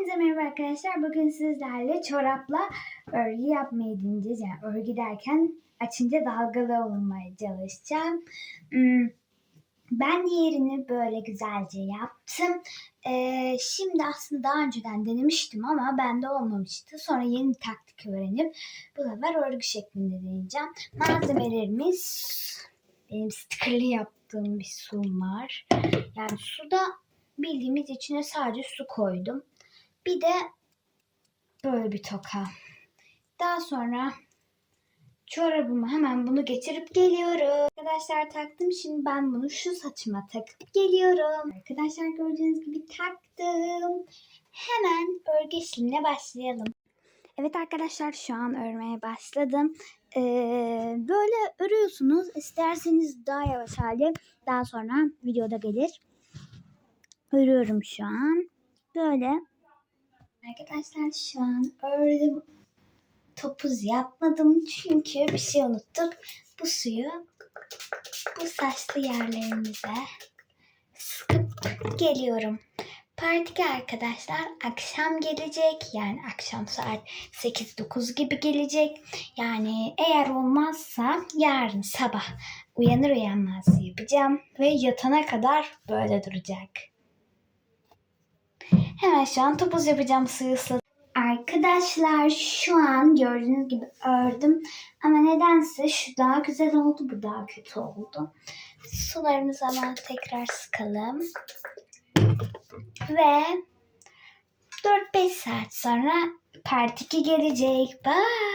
Hepinize merhaba arkadaşlar. Bugün sizlerle çorapla örgü yapmayı deneyeceğiz. Yani örgü derken açınca dalgalı olmaya çalışacağım. Hmm, Ben diğerini böyle güzelce yaptım. Ee, şimdi aslında daha önceden denemiştim ama bende olmamıştı. Sonra yeni taktik öğrenip bu sefer örgü şeklinde deneyeceğim. Malzemelerimiz benim stickerlı yaptığım bir sum var. Yani suda bildiğimiz içine sadece su koydum. Bir de böyle bir toka. Daha sonra çorabımı hemen bunu getirip geliyorum. Arkadaşlar taktım. Şimdi ben bunu şu saçıma takıp geliyorum. Arkadaşlar gördüğünüz gibi taktım. Hemen örgü işlemine başlayalım. Evet arkadaşlar şu an örmeye başladım. Ee, böyle örüyorsunuz. İsterseniz daha yavaş hali daha sonra videoda gelir. Örüyorum şu an. Böyle. Arkadaşlar şu an ördüm. Topuz yapmadım çünkü bir şey unuttuk. Bu suyu bu saçlı yerlerimize sıkıp geliyorum. Partike arkadaşlar akşam gelecek. Yani akşam saat 8-9 gibi gelecek. Yani eğer olmazsa yarın sabah uyanır uyanmaz yapacağım. Ve yatana kadar böyle duracak. Hemen şu an topuz yapacağım suyu. Arkadaşlar şu an gördüğünüz gibi ördüm. Ama nedense şu daha güzel oldu bu daha kötü oldu. Sularımızı hemen tekrar sıkalım. Ve 4-5 saat sonra part 2 gelecek. Bye.